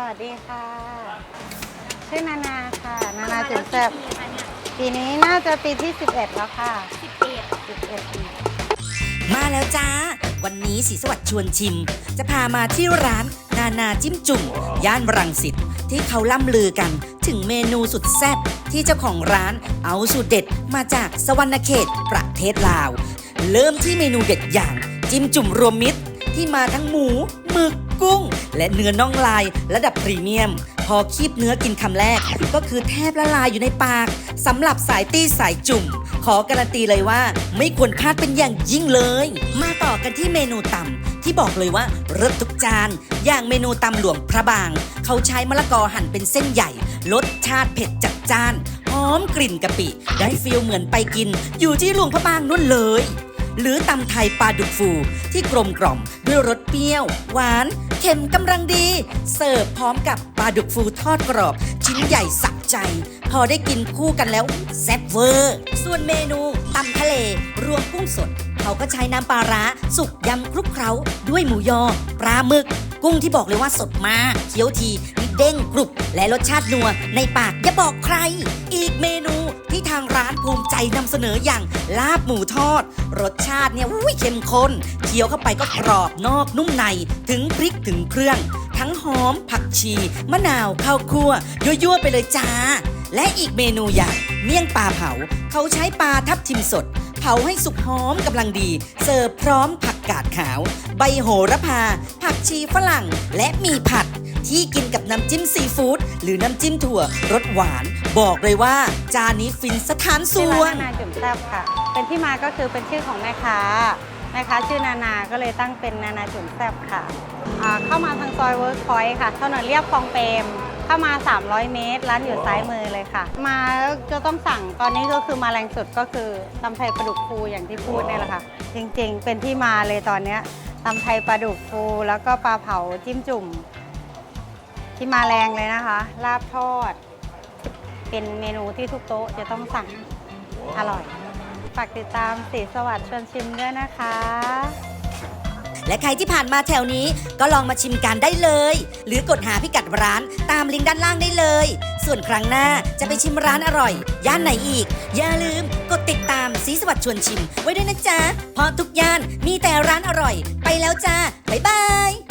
สวัสดีค่ะ ชื่อนานาค่ะ นานาจุ๋มแซ่บปีนี้น่าจะปีที่ 11 แล้วค่ะ 11 11ปีมาแล้วจ้า วันนี้สีสวัสดิ์ชวนชิม จะพามาที่ร้านนานาจิ้มจุ่ม ย่านรังสิตที่เขาล่ำลือกันถึงเมนูสุดแซ่บที่เจ้าของร้านเอาสูตรเด็ดมาจากสวรรณเขตประเทศลาว เริ่มที่เมนูเด็ดอย่าง จิ้มจุ่มรวมมิตรที่มาทั้งหมูหมึก กุ้ง และเนื้อน่องลายระดับพรีเมียม พอคีบเนื้อกินคำแรก ก็คือแทบละลายอยู่ในปากสำหรับสายตี้สายจุ่ม ขอการันตีเลยว่า ไม่ควรพลาดเป็นอย่างยิ่งเลย มาต่อกันที่เมนูตำที่บอกเลยว่าเลิศทุกจาน อย่างเมนูตำหลวงพระบาง เขาใช้มะละกอหั่นเป็นเส้นใหญ่ รสชาติเผ็ดจัดจ้าน หอมกลิ่นกะปิ ได้ฟีลเหมือนไปกิน อยู่ที่หลวงพระบางนู่นเลย หรือตำไทยปลาดุกฟูที่กลมกล่อม ด้วยรสเปรี้ยว หวาน เค็มกำลังดี เสิร์ฟพร้อมกับปลาดุกฟูทอดกรอบ ชิ้นใหญ่สักใจ พอได้กินคู่กันแล้วแซ่บเวอร์ ส่วนเมนูตำทะเล รวมกุ้งสด เขาก็ใช้น้ำปลาร้า สุกยำคลุกเคล้า ด้วยหมูยอ ปลาหมึก กุ้งที่บอกเลยว่าสดมากเคี้ยวที เด้งกรุบและรสชาตินัวในปากอย่าบอกใคร อีกเมนูที่ทางร้านภูมิใจนำเสนออย่างลาบหมูทอด รสชาติเนี่ยอุ้ยเข้มข้นเคี้ยวเข้าไปก็กรอบนอกนุ่มในถึงพริกถึงเครื่อง ทั้งหอมผักชีมะนาวข้าวคั่วยั่วๆไปเลยจ้า และอีกเมนูอย่างเมี่ยงปลาเผา เขาใช้ปลาทับทิมสดเผาให้สุกหอมกำลังดี เสิร์ฟพร้อมผักกาดขาว ใบโหระพา ผักชีฝรั่ง และมีผัด ที่กินกับน้ำจิ้มซีฟู้ดหรือน้ำจิ้มถั่วรสหวาน บอกเลยว่า จานนี้ฟินสถานสชื่อวร้างนนานาจุ๋มแซ่บค่ะ เป็นที่มาก็คือเป็นชื่อของแม่ค้าแม่ค้าชื่อนานาก็เลยตั้งเป็นนานาจุ๋มแซ่บค่ะอ่าเข้ามาทางซอยเวิร์กพอยต์ค่ะถนนเรียบคลองเปรมเข้ามา 300 เมตร ร้านอยู่ซ้ายมือเลยค่ะ มาแล้วจะต้องสั่งตอนนี้ก็คือมาแรงสุดก็คือตำไทยปลาดุกฟูอย่างที่พูดเนี่ยแหละค่ะ จริงๆ เป็นที่มาเลยตอนเนี้ยตำไทยปลาดุกฟูแล้วก็ปลาเผาจิ้มจุ่ม ที่มาแรงเลยนะคะ ลาบทอด เป็นเมนูที่ทุกโต๊ะจะต้องสั่งอร่อย ฝากติดตามสีสวัสดิ์ชวนชิมด้วยนะคะ และใครที่ผ่านมาแถวนี้ก็ลองมาชิมกันได้เลย หรือกดหาพิกัดร้านตามลิงก์ด้านล่างได้เลย ส่วนครั้งหน้าจะไปชิมร้านอร่อย ย่านไหนอีก อย่าลืมกดติดตามสีสวัสดิ์ชวนชิม ไว้ด้วยนะจ๊ะเพราะทุกย่านมีแต่ร้านอร่อย ไปแล้วจ้าบ๊ายบาย